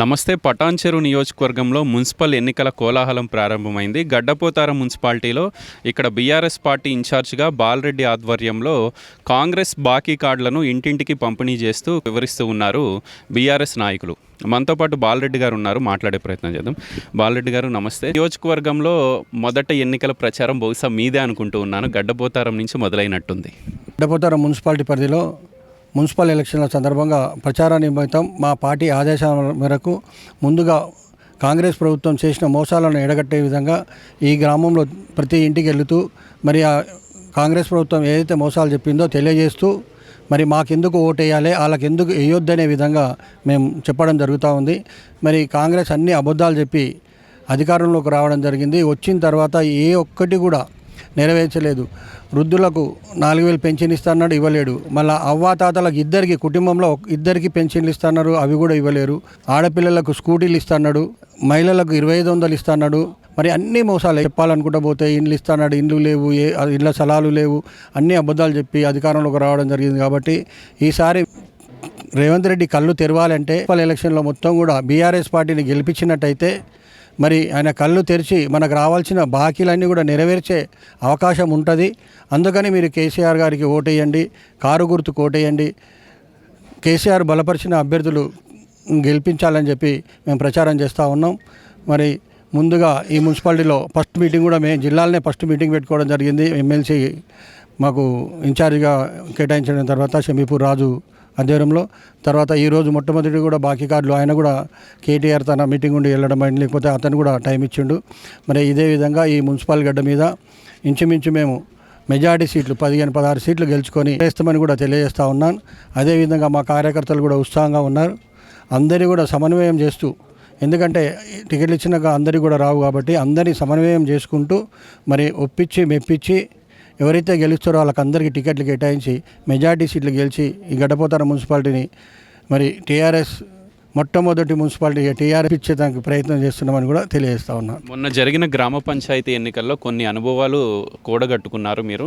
నమస్తే పటాన్చెరు నియోజకవర్గంలో మున్సిపల్ ఎన్నికల కోలాహలం ప్రారంభమైంది. గడ్డపోతారం మున్సిపాలిటీలో ఇక్కడ బీఆర్ఎస్ పార్టీ ఇన్ఛార్జ్గా బాలరెడ్డి ఆధ్వర్యంలో కాంగ్రెస్ బాకీ కార్డులను ఇంటింటికి పంపిణీ చేస్తూ వివరిస్తూ ఉన్నారు బీఆర్ఎస్ నాయకులు. మనతో పాటు బాలరెడ్డి గారు ఉన్నారు మాట్లాడే ప్రయత్నం చేద్దాం. బాలరెడ్డి గారు నమస్తే. నియోజకవర్గంలో మొదట ఎన్నికల ప్రచారం బహుశా మీదే అనుకుంటూ ఉన్నాను. గడ్డపోతారం నుంచి మొదలైనట్టుంది. గడ్డపోతారం మున్సిపాలిటీ పరిధిలో మున్సిపల్ ఎలక్షన్ల సందర్భంగా ప్రచార నిమిత్తం మా పార్టీ ఆదేశాల మేరకు ముందుగా కాంగ్రెస్ ప్రభుత్వం చేసిన మోసాలను ఎడగట్టే విధంగా ఈ గ్రామంలో ప్రతి ఇంటికి వెళుతూ మరి ఆ కాంగ్రెస్ ప్రభుత్వం ఏదైతే మోసాలు చెప్పిందో తెలియజేస్తూ మరి మాకెందుకు ఓటేయాలి వాళ్ళకి ఎందుకు వేయొద్దనే విధంగా మేము చెప్పడం జరుగుతూ ఉంది. మరి కాంగ్రెస్ అన్ని అబద్ధాలు చెప్పి అధికారంలోకి రావడం జరిగింది. వచ్చిన తర్వాత ఏ ఒక్కటి కూడా నెరవేర్చలేదు. వృద్ధులకు నాలుగు వేలు పెన్షన్ ఇస్తాన్నాడు ఇవ్వలేడు. మళ్ళీ అవ్వాతాతలకు ఇద్దరికి కుటుంబంలో ఇద్దరికి పెన్షన్లు ఇస్తున్నారు అవి కూడా ఇవ్వలేరు. ఆడపిల్లలకు స్కూటీలు ఇస్తున్నాడు మహిళలకు ఇరవై ఐదు వందలు ఇస్తున్నాడు మరి అన్ని మోసాలు చెప్పాలనుకుంటా పోతే ఇండ్లు ఇస్తాన్నాడు ఇండ్లు లేవు ఏ ఇళ్ళ స్థలాలు లేవు అన్ని అబద్ధాలు చెప్పి అధికారంలోకి రావడం జరిగింది కాబట్టి ఈసారి రేవంత్ రెడ్డి కళ్ళు తెరవాలంటే ఎలక్షన్లో మొత్తం కూడా బీఆర్ఎస్ పార్టీని గెలిపించినట్టయితే మరి ఆయన కళ్ళు తెరిచి మనకు రావాల్సిన బాకీలన్నీ కూడా నెరవేర్చే అవకాశం ఉంటుంది. అందుకని మీరు కేసీఆర్ గారికి ఓటేయండి కారు గుర్తుకు ఓటేయండి. కేసీఆర్ బలపరిచిన అభ్యర్థులు గెలిపించాలని చెప్పి మేము ప్రచారం చేస్తూ ఉన్నాం. మరి ముందుగా ఈ మున్సిపాలిటీలో ఫస్ట్ మీటింగ్ కూడా మేము జిల్లాలనే ఫస్ట్ మీటింగ్ పెట్టుకోవడం జరిగింది. ఎమ్మెల్సీ మాకు ఇన్ఛార్జిగా కేటాయించిన తర్వాత షమీపూర్ రాజు ఆధ్వర్యంలో తర్వాత ఈరోజు మొట్టమొదటి కూడా బాకీ కార్డులు. ఆయన కూడా కేటీఆర్ తన మీటింగ్ ఉండి వెళ్ళడం అయింది. లేకపోతే అతను కూడా టైం ఇచ్చిండు. మరి ఇదే విధంగా ఈ మున్సిపల్ గడ్డ మీద ఇంచుమించు మేము మెజారిటీ సీట్లు పదిహేను పదహారు సీట్లు గెలుచుకొని చేస్తామని కూడా తెలియజేస్తా ఉన్నాను. అదేవిధంగా మా కార్యకర్తలు కూడా ఉత్సాహంగా ఉన్నారు. అందరి కూడా సమన్వయం చేస్తూ ఎందుకంటే టికెట్లు ఇచ్చినాక అందరికీ కూడా రావు కాబట్టి అందరినీ సమన్వయం చేసుకుంటూ మరి ఒప్పించి మెప్పించి ఎవరైతే గెలుస్తారో వాళ్ళకందరికీ టికెట్లు కేటాయించి మెజార్టీ సీట్లు గెలిచి ఈ గడ్డపోతార మున్సిపాలిటీని మరి టీఆర్ఎస్ మొట్టమొదటి మున్సిపాలిటీ టీఆర్ఎస్ ఇచ్చేదానికి ప్రయత్నం చేస్తున్నామని కూడా తెలియజేస్తా ఉన్నాను మొన్న జరిగిన గ్రామ పంచాయతీ ఎన్నికల్లో కొన్ని అనుభవాలు కూడగట్టుకున్నారు మీరు.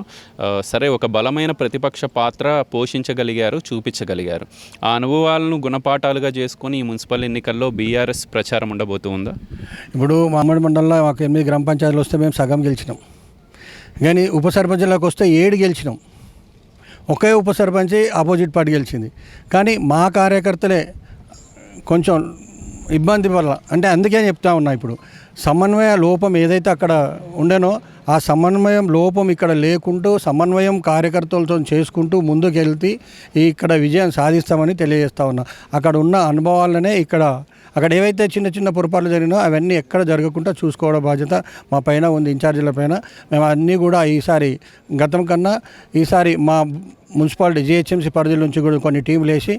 సరే ఒక బలమైన ప్రతిపక్ష పాత్ర పోషించగలిగారు చూపించగలిగారు. ఆ అనుభవాలను గుణపాఠాలుగా చేసుకొని ఈ మున్సిపల్ ఎన్నికల్లో బీఆర్ఎస్ ప్రచారం ఉండబోతుందా ఇప్పుడు మామిడి మండలంలో మాకు ఎనిమిది గ్రామ పంచాయతీలు వస్తే మేము సగం గెలిచినాం. కానీ ఉప సర్పంచ్లకు వస్తే ఏడు గెలిచినాం. ఒకే ఉప సర్పంచి ఆపోజిట్ పార్టీ గెలిచింది. కానీ మా కార్యకర్తలే కొంచెం ఇబ్బంది వల్ల అంటే అందుకే చెప్తా ఉన్నా ఇప్పుడు సమన్వయ లోపం ఏదైతే అక్కడ ఉండేనో ఆ సమన్వయం లోపం ఇక్కడ లేకుంటూ సమన్వయం కార్యకర్తలతో చేసుకుంటూ ముందుకు వెళ్తే ఇక్కడ విజయం సాధిస్తామని తెలియజేస్తా ఉన్నా. అక్కడ ఉన్న అనుభవాలనే ఇక్కడ అక్కడ ఏవైతే చిన్న చిన్న పొరపాట్లు జరిగినో అవన్నీ ఎక్కడ జరగకుండా చూసుకోవడం బాధ్యత మా పైన ఉంది ఇన్ఛార్జీల పైన. మేము అన్నీ కూడా ఈసారి గతం కన్నా ఈసారి మా మున్సిపాలిటీ జిహెచ్ఎంసీ పరిధి నుంచి కూడా కొన్ని టీంలు వేసి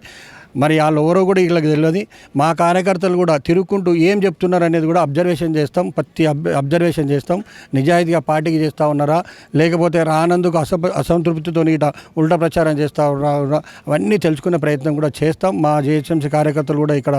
మరి వాళ్ళు ఎవరో కూడా వీళ్ళకి తెలియదు. మా కార్యకర్తలు కూడా తిరుక్కుంటూ ఏం చెప్తున్నారు అనేది కూడా అబ్జర్వేషన్ చేస్తాం. ప్రతి అబ్ అబ్జర్వేషన్ చేస్తాం. నిజాయితీగా పార్టీకి చేస్తూ ఉన్నారా? లేకపోతే రానందుకు అస అసంతృప్తితో ఇట ఉల్టా ప్రచారం చేస్తూ ఉన్నారా అవన్నీ తెలుసుకునే ప్రయత్నం కూడా చేస్తాం. మా జిహెచ్ఎంసీ కార్యకర్తలు కూడా ఇక్కడ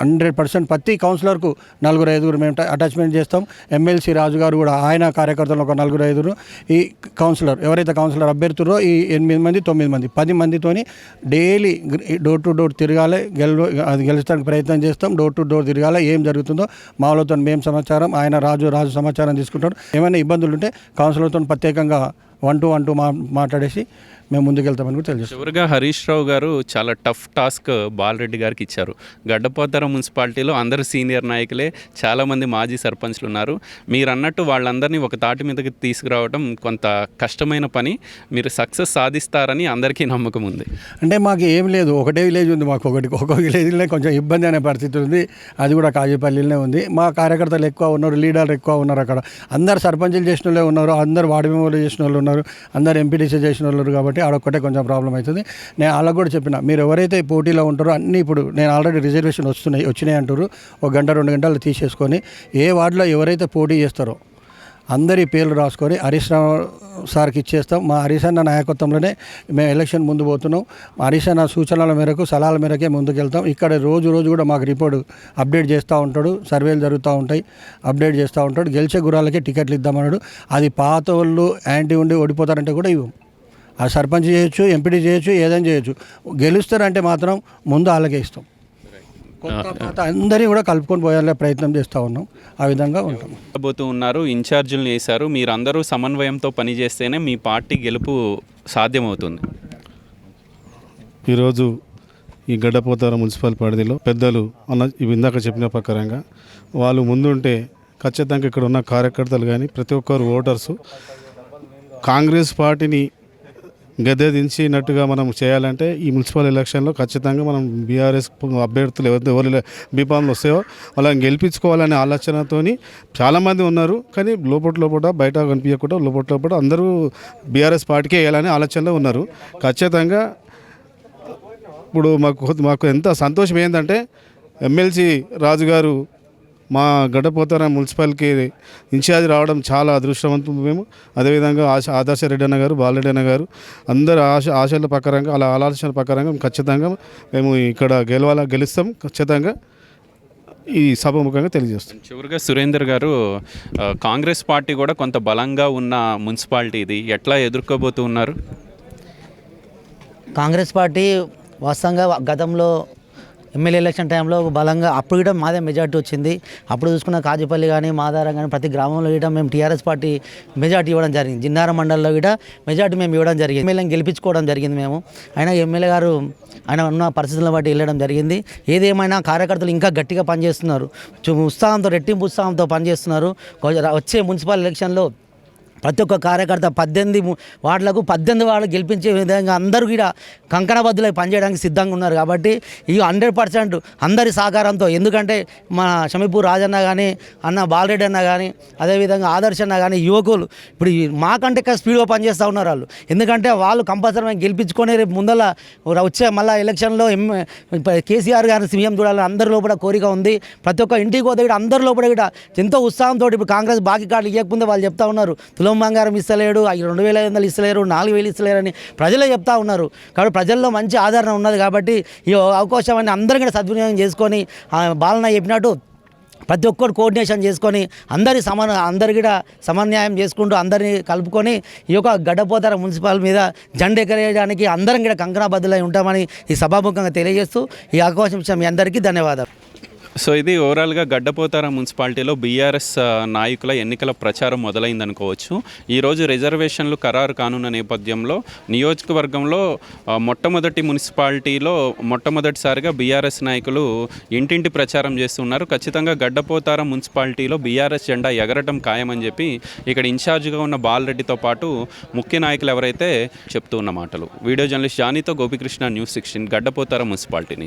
హండ్రెడ్ పర్సెంట్ ప్రతి కౌన్సిలర్కు నలుగురు ఐదుగురు మేము అటాచ్మెంట్ చేస్తాం. ఎమ్మెల్సీ రాజు గారు కూడా ఆయన కార్యకర్తలు ఒక నలుగురు ఐదుగురు. ఈ కౌన్సిలర్ ఎవరైతే కౌన్సిలర్ అభ్యర్థురో ఈ ఎనిమిది మంది తొమ్మిది మంది. పది మందితోని డైలీ డోర్ టు డోర్ తిరగాలి గెల అది గెలుచడానికి ప్రయత్నం చేస్తాం. డోర్ టు డోర్ తిరగాలి. ఏం జరుగుతుందో మావలతో మేము సమాచారం ఆయన రాజు రాజు సమాచారం తీసుకుంటాడు. ఏమైనా ఇబ్బందులు ఉంటే కౌన్సిలర్తో ప్రత్యేకంగా వన్ టు వన్ టు మా మాట్లాడేసి మేము ముందుకెళ్తామని కూడా తెలియజేస్తాం. చివరిగా హరీష్ రావు గారు చాలా టఫ్ టాస్క్ బాలరెడ్డి గారికి ఇచ్చారు. గడ్డపోతారం మున్సిపాలిటీలో అందరు సీనియర్ నాయకులే చాలామంది మాజీ సర్పంచ్లు ఉన్నారు. మీరు అన్నట్టు వాళ్ళందరినీ ఒక తాటి మీదకి తీసుకురావడం కొంత కష్టమైన పని. మీరు సక్సెస్ సాధిస్తారని అందరికీ నమ్మకం ఉంది. అంటే మాకు ఏం లేదు. ఒకటే విలేజ్ ఉంది మాకు. ఒకటి ఒక్కొక్క విలేజ్లో కొంచెం ఇబ్బంది అనే పరిస్థితి ఉంది. అది కూడా కాజీపల్లిలోనే ఉంది. మా కార్యకర్తలు ఎక్కువ ఉన్నారు లీడర్లు ఎక్కువ ఉన్నారు అక్కడ. అందరు సర్పంచులు చేసిన వాళ్ళే ఉన్నారు. అందరు వార్డు మెంబర్లు చేసిన వాళ్ళు ఉన్నారు. అందరు ఎంపీటీసీ చేసిన వాళ్ళు ఉన్నారు కాబట్టి ఆడొక్కటే కొంచెం ప్రాబ్లం అవుతుంది. నేను వాళ్ళకు కూడా చెప్పిన మీరు ఎవరైతే పోటీలో ఉంటారో అన్నీ ఇప్పుడు నేను ఆల్రెడీ రిజర్వేషన్ వస్తున్నాయి వచ్చినాయి అంటారు ఒక గంట రెండు గంటలు తీసేసుకొని ఏ వార్డులో ఎవరైతే పోటీ చేస్తారో అందరి పేర్లు రాసుకొని హరీష్ రావు సార్కి ఇచ్చేస్తాం. మా హరీష్ అన్న నాయకత్వంలోనే మేము ఎలక్షన్ ముందు పోతున్నాం. మా హరీష్ అన్న సూచనల మేరకు సలహాల మేరకే ముందుకెళ్తాం. ఇక్కడ రోజు రోజు కూడా మాకు రిపోర్ట్ అప్డేట్ చేస్తూ ఉంటాడు. సర్వేలు జరుగుతూ ఉంటాయి. అప్డేట్ చేస్తూ ఉంటాడు. గెలిచే గుర్రాలకే టికెట్లు ఇద్దామన్నాడు. అది పాత వాళ్ళు యాంటీ ఉండి ఓడిపోతారంటే కూడా ఇవ్వం. ఆ సర్పంచ్ చేయొచ్చు ఎంపీటీ చేయొచ్చు ఏదైనా చేయొచ్చు. గెలుస్తారంటే మాత్రం ముందు వాళ్ళకే ఇస్తాం. అందరినీ కూడా కలుపుకొని పోయాలే ప్రయత్నం చేస్తూ ఉన్నాం. ఆ విధంగా ఉంటాం. పోతూ ఉన్నారు ఇన్ఛార్జీలను వేశారు మీరందరూ సమన్వయంతో పనిచేస్తేనే మీ పార్టీ గెలుపు సాధ్యమవుతుంది. ఈరోజు ఈ గడ్డపోతార మున్సిపల్ పరిధిలో పెద్దలు అన్న ఇవి ఇందాక చెప్పిన ప్రకారంగా వాళ్ళు ముందుంటే ఖచ్చితంగా ఇక్కడ ఉన్న కార్యకర్తలు కానీ ప్రతి ఒక్కరు ఓటర్సు కాంగ్రెస్ పార్టీని గద్దె దించినట్టుగా మనం చేయాలంటే ఈ మున్సిపల్ ఎలక్షన్లో ఖచ్చితంగా మనం బీఆర్ఎస్ అభ్యర్థులు ఎవరు ఎవరి బీపాంలు వస్తాయో వాళ్ళని గెలిపించుకోవాలనే ఆలోచనతోని చాలామంది ఉన్నారు. కానీ లోపల లోపల బయట కనిపించకుండా లోపల లోపల అందరూ బీఆర్ఎస్ పార్టీకే వేయాలనే ఆలోచనలో ఉన్నారు. ఖచ్చితంగా ఇప్పుడు మాకు మాకు ఎంత సంతోషం ఏంటంటే ఎమ్మెల్సీ రాజు గారు మా గడ్డపోతార మున్సిపాలిటీ ఇన్ఛార్జ్ రావడం చాలా అదృష్టవంతం మేము. అదేవిధంగా ఆశ ఆదర్శ రెడ్డి అన్న గారు బాలరెడ్డి అన్న గారు అందరు ఆశ ఆశల ప్రకారంగా అలా ఆలోచన ప్రకారంగా ఖచ్చితంగా మేము ఇక్కడ గెలవాల గెలుస్తాం ఖచ్చితంగా ఈ సభముఖంగా తెలియజేస్తాం చివరిగా సురేందర్ గారు కాంగ్రెస్ పార్టీ కూడా కొంత బలంగా ఉన్న మున్సిపాలిటీ ఇది. ఎట్లా ఎదుర్కోబోతూ ఉన్నారు? కాంగ్రెస్ పార్టీ వాస్తవంగా గతంలో ఎమ్మెల్యే ఎలక్షన్ టైంలో బలంగా అప్పుడు కూడా మాదే మెజార్టీ వచ్చింది. అప్పుడు చూసుకున్న కాజుపల్లి కానీ మాదారం కానీ ప్రతి గ్రామంలో కూడా మేము టీఆర్ఎస్ పార్టీ మెజార్టీ ఇవ్వడం జరిగింది. జిన్నారం మండలంలో కూడా మెజార్టీ మేము ఇవ్వడం జరిగింది. ఎమ్మెల్యేని గెలిపించుకోవడం జరిగింది మేము. అయినా ఎమ్మెల్యే గారు ఆయన ఉన్న పరిస్థితులను బట్టి వెళ్ళడం జరిగింది. ఏదేమైనా కార్యకర్తలు ఇంకా గట్టిగా పనిచేస్తున్నారు. ఉత్సాహంతో రెట్టింపు ఉత్సాహంతో పనిచేస్తున్నారు. వచ్చే మున్సిపల్ ఎలక్షన్లో ప్రతి ఒక్క కార్యకర్త పద్దెనిమిది ము- వార్డులకు పద్దెనిమిది వాళ్ళు గెలిపించే విధంగా అందరూ కూడా కంకణబద్దులై పనిచేయడానికి సిద్ధంగా ఉన్నారు కాబట్టి ఈ హండ్రెడ్ పర్సెంట్ అందరి సహకారంతో ఎందుకంటే మన షమీపూర్ రాజన్న కానీ అన్న బాలరెడ్డి అన్న కానీ అదేవిధంగా ఆదర్శ్ అన్న కానీ యువకులు ఇప్పుడు మాకంటే ఇంకా స్పీడ్గా పనిచేస్తూ ఉన్నారు వాళ్ళు. ఎందుకంటే వాళ్ళు కంపల్సరీ గెలిపించుకొని రేపు ముందల వచ్చే మళ్ళీ ఎలక్షన్లో ఎం కేసీఆర్ గారిని సీఎం చూడాలని అందరి లోపల కోరిక ఉంది. ప్రతి ఒక్క ఇంటికి పోతే కూడా అందరి లోపల కూడా ఎంతో ఉత్సాహంతో ఇప్పుడు కాంగ్రెస్ బాకీ కార్డులు ఇవ్వకముందే వాళ్ళు చెప్తా ఉన్నారు. తులం బంగారం ఇస్తలేడు అవి రెండు వేల ఐదు వందలు ఇస్తలేరు నాలుగు వేలు ఇస్తలేరని ప్రజలే చెప్తా ఉన్నారు. కాబట్టి ప్రజల్లో మంచి ఆదరణ ఉన్నది కాబట్టి ఈ అవకాశాన్ని అందరూ కూడా సద్వినియోగం చేసుకొని ఆ బాలన చెప్పినట్టు ప్రతి ఒక్కరు కోఆర్డినేషన్ చేసుకొని అందరి సమాన అందరి కూడా సమన్యాయం చేసుకుంటూ అందరినీ కలుపుకొని ఈ యొక్క గడ్డపోతార మున్సిపల్ మీద జెండా ఎగరేయడానికి అందరం కూడా కంకణబద్దులై ఉంటామని ఈ సభాముఖంగా తెలియజేస్తూ ఈ అవకాశం ఇచ్చిన మీ అందరికీ ధన్యవాదాలు. సో ఇది ఓవరాల్గా గడ్డపోతార మున్సిపాలిటీలో బీఆర్ఎస్ నాయకుల ఎన్నికల ప్రచారం మొదలైందనుకోవచ్చు. ఈరోజు రిజర్వేషన్లు ఖరారు కానున్న నేపథ్యంలో నియోజకవర్గంలో మొట్టమొదటి మున్సిపాలిటీలో మొట్టమొదటిసారిగా బీఆర్ఎస్ నాయకులు ఇంటింటి ప్రచారం చేస్తున్నారు. ఖచ్చితంగా గడ్డపోతార మున్సిపాలిటీలో బీఆర్ఎస్ జెండా ఎగరటం ఖాయమని చెప్పి ఇక్కడ ఇన్ఛార్జ్గా ఉన్న బాలరెడ్డితో పాటు ముఖ్య నాయకులు ఎవరైతే చెప్తూ ఉన్న మాటలు. Video journalist జానీతో Gopikrishna news sixteen Gaddapothara municipality నుంచి.